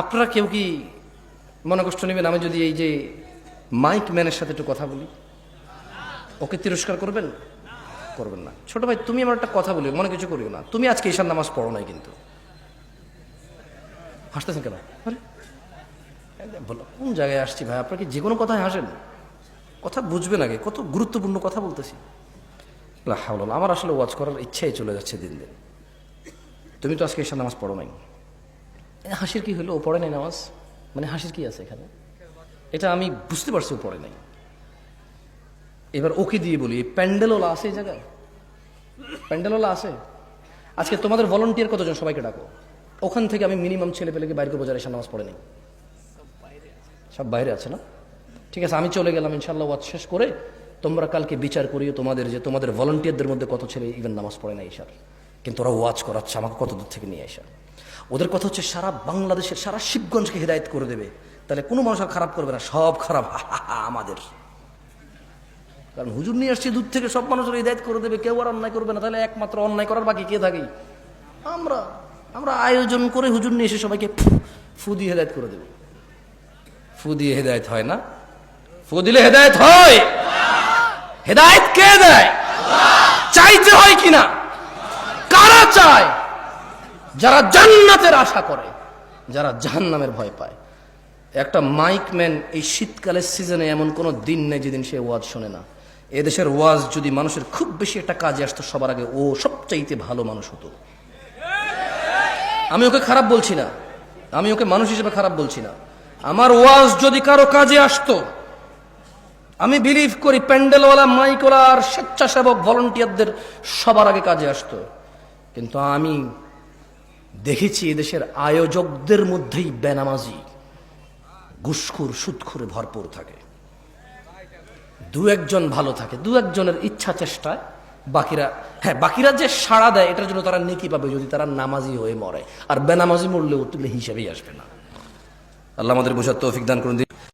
আপনারা কেউ কি মনে কষ্ট নেবেন? আমি যদি এই যে মাইক ম্যানের সাথে একটু কথা বলি। ওকে তিরস্কার করবেন? করবেন না। ছোট ভাই, তুমি আমার একটা কথা বলি মনে কিছু করিও না। তুমি আজকে ঈশান নামাজ পড়ো নাই কিন্তু। হাসতেছেন কেন? আরে, বলো, কোন জায়গায় আসছি ভাই? আপনার কি যে কোনো কথায় হাসেন? কথা বুঝবেন আগে। কত গুরুত্বপূর্ণ কথা বলতেছি। লা হাওলা ওয়ালা। আমার আসলে ওয়াচ করার ইচ্ছাই চলে যাচ্ছে দিন দিন। তুমি তো আজকে ঈশান নামাজ পড়ো নাই। হাসির কি হলো? ও পড়ে নাই নামাজ? মানে হাসির কি আছে এখানে? এটা আমি বুঝতে পারছি ও পড়ে নাই। এবার ওকে দিয়ে বলি প্যান্ডেলওয়ালা আছে এই জায়গায়? প্যান্ডেলওয়ালা আছে? আজকে তোমাদের ভলেন্টিয়ার কতজন সবাইকে ডাকো? ওখান থেকে আমি মিনিমাম ছেলে পেলেকে বাইরে করব ঈশান নামাজ পড়ে নেই। সব বাইরে আছে না? ঠিক আছে, আমি চলে গেলাম ইনশাল্লাহ ওয়াজ শেষ করে তোমরা কালকে বিচার করিও তোমাদের যে তোমাদের ভলেন্টিয়ারদের মধ্যে কত ছেলে ইভেন নামাজ পড়ে না ঈশার কিন্তু ওরা ওয়াজ করাচ্ছে, আমাকে কত দূর থেকে নিয়ে আসা। ওদের কথা হচ্ছে সারা বাংলাদেশের, সারা শিবগঞ্জকে হৃদায়ত করে দেবে। তাহলে কোনো মানুষ আর খারাপ করবে না, সব খারাপ। আমাদের। কারণ হুজুর নিয়ে আসছে, দূর থেকে সব মানুষের হৃদায়ত করে দেবে, কেউ আর অন্যায় করবে না। তাহলে একমাত্র অন্যায় করার বাকি কে থাকে? আমরা। আমরা আয়োজন করে হুজুর নিয়ে এসে সবাইকে ফু দিয়ে হেদায়ত করে দেবো। ফু দিয়ে হেদায়ত হয় না। ফু দিলে হেদায়ত হয়। হেদায়ত কে দেয়? চাইতে হয় কিনা? কারা চায়, যারা জান্নাতের আশা করে, যারা জাহান্নামের ভয় পায়। একটা মাইক ম্যান এই শীতকালের সিজনে এমন কোনো দিন নেই যেদিন সে ওয়াজ শোনে না। এদেশের ওয়াজ যদি মানুষের খুব বেশি একটা কাজে আসতো, সবার আগে ও সবচাইতে ভালো মানুষ হতো। আমি ওকে খারাপ বলছি না। আমি ওকে মানুষ হিসেবে খারাপ বলছি না। আমার ওয়াজ যদি কারও কাজে আসতো, আমি বিলিভ করি, প্যান্ডেলওয়ালা, মাইকওয়ালা আর স্বেচ্ছাসেবক ভলেন্টিয়ারদের সবার আগে কাজে আসতো। কিন্তু আমি দেখেছি এদেশের আয়োজকদের মধ্যেই বেনামাজি ঘুসখুর সুদখুরে ভরপুর থাকে। দু একজন ভালো থাকে, দু একজনের ইচ্ছা চেষ্টায় বাকিরা হ্যাঁ বাকিরা যে সাড়া দেয়, এটার জন্য তারা নেকি পাবে যদি তারা নামাজি হয়ে মরে। আর বেনামাজি মরলেও তুলে হিসেবেই আসবে না। আল্লাহ আমাদের বোঝার তৌফিক দান করুন।